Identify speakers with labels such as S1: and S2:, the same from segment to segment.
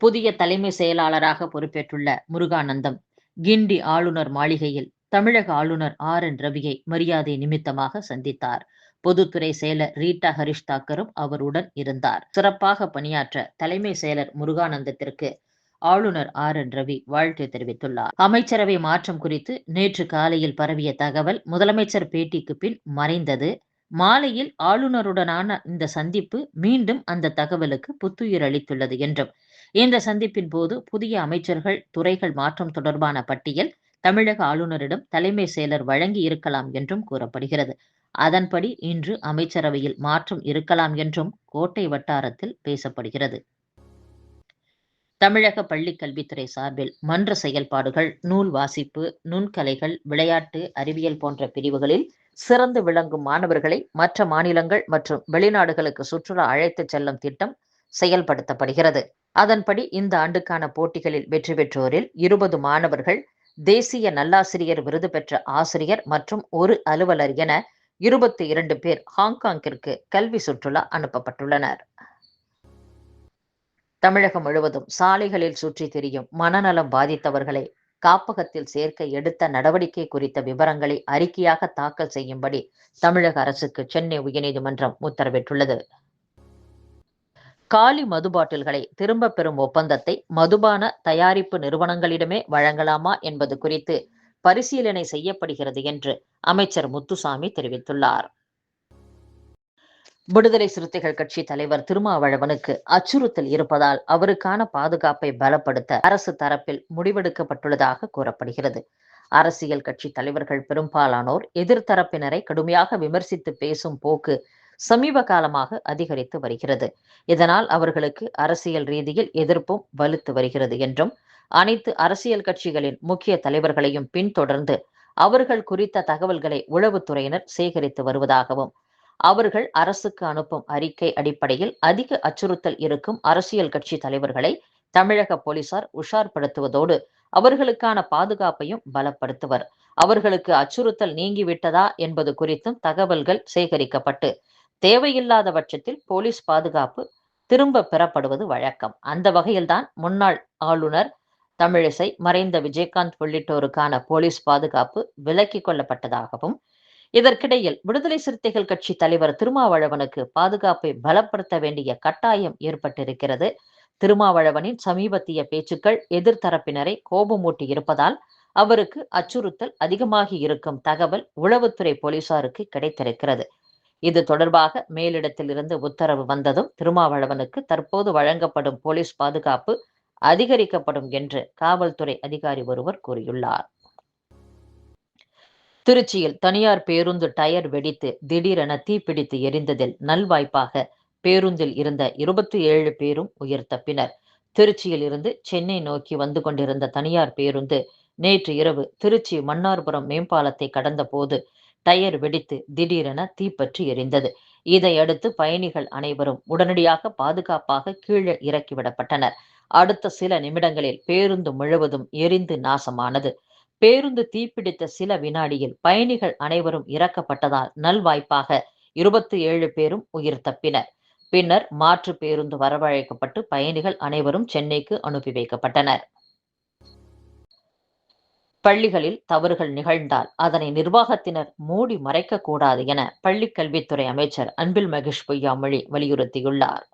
S1: புதிய தலைமை செயலாளராக பொறுப்பேற்றுள்ள முருகானந்தம் கிண்டி ஆளுநர் மாளிகையில் தமிழக ஆளுநர் ஆர். என். ரவியை மரியாதை நிமித்தமாக சந்தித்தார். பொதுத்துறை செயலர் ரீட்டா ஹரிஷ் தாக்கரும் அவருடன் இருந்தார். சிறப்பாக பணியாற்ற தலைமை செயலர் முருகானந்தத்திற்கு ஆளுநர் ஆர். என். ரவி வாழ்த்து தெரிவித்துள்ளார். அமைச்சரவை மாற்றம் குறித்து நேற்று காலையில் பரவிய தகவல் முதலமைச்சர் பேட்டிக்கு பின் மறைந்தது. மாலையில் ஆளுநருடனான இந்த சந்திப்பு மீண்டும் அந்த தகவலுக்கு புத்துயிர் அளித்துள்ளது என்றும் இந்த சந்திப்பின் போது புதிய அமைச்சர்கள் துறைகள் மாற்றம் தொடர்பான பட்டியல் தமிழக ஆளுநரிடம் தலைமை செயலர் வழங்கி இருக்கலாம் என்றும் கூறப்படுகிறது. அதன்படி இன்று அமைச்சரவையில் மாற்றம் இருக்கலாம் என்றும் கோட்டை வட்டாரத்தில் பேசப்படுகிறது. தமிழக பள்ளிக்கல்வித்துறை சார்பில் மன்ற செயல்பாடுகள் நூல் வாசிப்பு நுண்கலைகள் விளையாட்டு அறிவியல் போன்ற பிரிவுகளில் சிறந்து விளங்கும் மாணவர்களை மற்ற மாநிலங்கள் மற்றும் வெளிநாடுகளுக்கு சுற்றுலா அழைத்துச் செல்லும் திட்டம் செயல்படுத்தப்படுகிறது. அதன்படி இந்த ஆண்டுக்கான போட்டிகளில் வெற்றி பெற்றோரில் இருபது மாணவர்கள் தேசிய நல்லாசிரியர் விருது பெற்ற ஆசிரியர் மற்றும் ஒரு அலுவலர் என இருபத்தி இரண்டு பேர் ஹாங்காங்கிற்கு கல்வி சுற்றுலா அனுப்பப்பட்டுள்ளனர். தமிழகம் முழுவதும் சாலைகளில் சுற்றி திரியும் மனநலம் பாதித்தவர்களை காப்பகத்தில் சேர்க்க எடுத்த நடவடிக்கை குறித்த விவரங்களை அறிக்கையாக தாக்கல் செய்யும்படி தமிழக அரசுக்கு சென்னை உயர்நீதிமன்றம் உத்தரவிட்டுள்ளது. காலி மது பாட்டில்களை திரும்ப பெறும் ஒப்பந்தத்தை மதுபான தயாரிப்பு நிறுவனங்களிடமே வழங்கலாமா என்பது குறித்து பரிசீலனை செய்யப்படுகிறது என்று அமைச்சர் முத்துசாமி தெரிவித்துள்ளார். விடுதலை சிறுத்தைகள் கட்சி தலைவர் திருமாவளவனுக்கு அச்சுறுத்தல் இருப்பதால் அவருக்கான பாதுகாப்பை பலப்படுத்த அரசு தரப்பில் முடிவெடுக்கப்பட்டுள்ளதாக கூறப்படுகிறது. அரசியல் கட்சி தலைவர்கள் பெரும்பாலானோர் எதிர்த்தரப்பினரை கடுமையாக விமர்சித்து பேசும் போக்கு சமீப காலமாக அதிகரித்து வருகிறது. இதனால் அவர்களுக்கு அரசியல் ரீதியில் எதிர்ப்பும் வலுத்து வருகிறது என்றும் அனைத்து அரசியல் கட்சிகளின் முக்கிய தலைவர்களையும் பின்தொடர்ந்து அவர்கள் குறித்த தகவல்களை உளவுத்துறையினர் சேகரித்து வருவதாகவும் அவர்கள் அரசுக்கு அனுப்பும் அறிக்கை அடிப்படையில் அதிக அச்சுறுத்தல் இருக்கும் அரசியல் கட்சி தலைவர்களை தமிழக போலீசார் உஷார்படுத்துவதோடு அவர்களுக்கான பாதுகாப்பையும் பலப்படுத்துவர். அவர்களுக்கு அச்சுறுத்தல் நீங்கிவிட்டதா என்பது குறித்தும் தகவல்கள் சேகரிக்கப்பட்டு தேவையில்லாத பட்சத்தில் போலீஸ் பாதுகாப்பு திரும்ப பெறப்படுவது வழக்கம். அந்த வகையில்தான் முன்னாள் ஆளுநர் தமிழிசை மறைந்த விஜயகாந்த் உள்ளிட்டோருக்கான போலீஸ் பாதுகாப்பு விலக்கிக் கொள்ளப்பட்டதாகவும் இதற்கிடையில் விடுதலை சிறுத்தைகள் கட்சி தலைவர் திருமாவளவனுக்கு பாதுகாப்பை பலப்படுத்த வேண்டிய கட்டாயம் ஏற்பட்டிருக்கிறது. திருமாவளவனின் சமீபத்திய பேச்சுக்கள் எதிர்த்தரப்பினரை கோபமூட்டி இருப்பதால் அவருக்கு அச்சுறுத்தல் அதிகமாகி இருக்கும் தகவல் உளவுத்துறை போலீசாருக்கு கிடைத்திருக்கிறது. இது தொடர்பாக மேலிடத்திலிருந்து உத்தரவு வந்ததும் திருமாவளவனுக்கு தற்போது வழங்கப்படும் போலீஸ் பாதுகாப்பு அதிகரிக்கப்படும் என்று காவல்துறை அதிகாரி ஒருவர் கூறியுள்ளார். திருச்சியில் தனியார் பேருந்து டயர் வெடித்து திடீரென தீப்பிடித்து எரிந்ததில் நல்வாய்ப்பாக பேருந்தில் இருந்த இருபத்தி ஏழு பேரும் உயிர் தப்பினர். திருச்சியில் இருந்து சென்னை நோக்கி வந்து கொண்டிருந்த தனியார் பேருந்து நேற்று இரவு திருச்சி மன்னார்புரம் மேம்பாலத்தை கடந்த போது டயர் வெடித்து திடீரென தீப்பற்றி எரிந்தது. இதையடுத்து பயணிகள் அனைவரும் உடனடியாக பாதுகாப்பாக கீழே இறக்கிவிடப்பட்டனர் அடுத்த சில நிமிடங்களில் பேருந்து முழுவதும் எரிந்து நாசமானது. பேருந்து தீப்பிடித்த சில வினாடியில் பயணிகள் அனைவரும் இறக்கப்பட்டதால் நல்வாய்ப்பாக இருபத்தி ஏழு பேரும் உயிர் தப்பினர். பின்னர் மாற்று பேருந்து வரவழைக்கப்பட்டு பயணிகள் அனைவரும் சென்னைக்கு அனுப்பி வைக்கப்பட்டனர். பள்ளிகளில் தவறுகள் நிகழ்ந்தால் அதனை நிர்வாகத்தினர் மூடி மறைக்க கூடாது என பள்ளிக் கல்வித்துறை அமைச்சர் அன்பில் மகேஷ் பொய்யாமொழி வலியுறுத்தியுள்ளார்.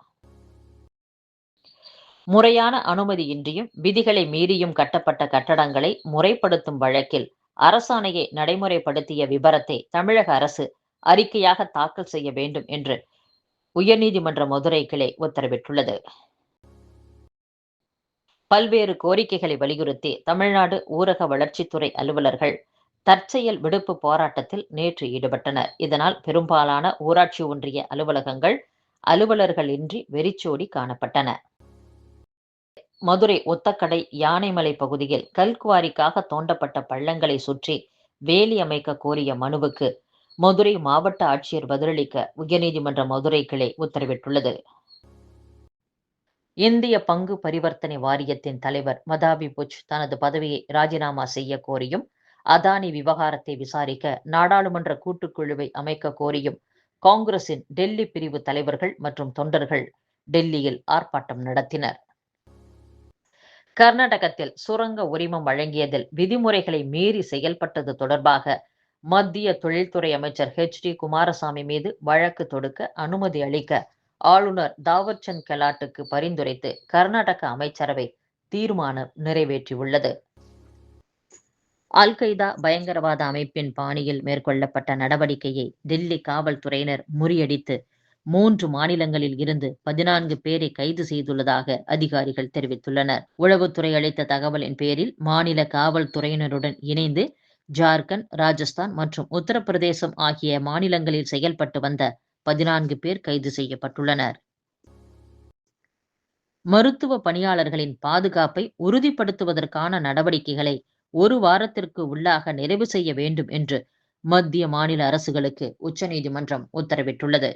S1: முறையான அனுமதியின்றியும் விதிகளை மீறியும் கட்டப்பட்ட கட்டடங்களை முறைப்படுத்தும் வழக்கில் அரசாணையை நடைமுறைப்படுத்திய விபரத்தை தமிழக அரசு அறிக்கையாக தாக்கல் செய்ய வேண்டும் என்று உயர்நீதிமன்ற மதுரை கிளை உத்தரவிட்டுள்ளது. பல்வேறு கோரிக்கைகளை வலியுறுத்தி தமிழ்நாடு ஊரக வளர்ச்சித்துறை அலுவலர்கள் தற்செயல் விடுப்பு போராட்டத்தில் நேற்று ஈடுபட்டனர். இதனால் பெரும்பாலான ஊராட்சி ஒன்றிய அலுவலகங்கள் அலுவலர்களின்றி வெறிச்சோடி காணப்பட்டன. மதுரை ஒத்தக்கடை யானைமலை பகுதியில் கல்குவாரிக்காக தோண்டப்பட்ட பள்ளங்களை சுற்றி வேலி அமைக்க கோரிய மனுவுக்கு மதுரை மாவட்ட ஆட்சியர் பதிலளிக்க உயர்நீதிமன்ற மதுரை கிளை உத்தரவிட்டுள்ளது. இந்திய பங்கு பரிவர்த்தனை வாரியத்தின் தலைவர் மதாபி புஜ் தனது பதவியை ராஜினாமா செய்ய கோரியும் அதானி விவகாரத்தை விசாரிக்க நாடாளுமன்ற கூட்டுக்குழுவை அமைக்க கோரியும் காங்கிரசின் டெல்லி பிரிவு தலைவர்கள் மற்றும் தொண்டர்கள் டெல்லியில் ஆர்ப்பாட்டம் நடத்தினர். கர்நாடகத்தில் சுரங்க உரிமம் வழங்கியதில் விதிமுறைகளை மீறி செயல்பட்டது தொடர்பாக மத்திய தொழில்துறை அமைச்சர் ஹெச் டி. குமாரசாமி மீது வழக்கு தொடுக்க அனுமதி அளிக்க ஆளுநர் தாவர்சந்த் கெலாட்டுக்கு பரிந்துரைத்து கர்நாடக அமைச்சரவை தீர்மானம் நிறைவேற்றியுள்ளது. அல் கைதா பயங்கரவாத அமைப்பின் பாணியில் மேற்கொள்ளப்பட்ட நடவடிக்கையை டெல்லி காவல்துறையினர் முறியடித்து மூன்று மாநிலங்களில் இருந்து பதினான்கு பேரை கைது செய்துள்ளதாக அதிகாரிகள் தெரிவித்துள்ளனர். உளவுத்துறை அளித்த தகவலின் பேரில் மாநில காவல்துறையினருடன் இணைந்து ஜார்க்கண்ட் ராஜஸ்தான் மற்றும் உத்தரப்பிரதேசம் ஆகிய மாநிலங்களில் செயல்பட்டு வந்த பதினான்கு பேர் கைது செய்யப்பட்டுள்ளனர். மருத்துவ பணியாளர்களின் பாதுகாப்பை உறுதிப்படுத்துவதற்கான நடவடிக்கைகளை ஒரு வாரத்திற்கு உள்ளாக நிறைவு செய்ய வேண்டும் என்று மத்திய மாநில அரசுகளுக்கு உச்சநீதிமன்றம் உத்தரவிட்டுள்ளது.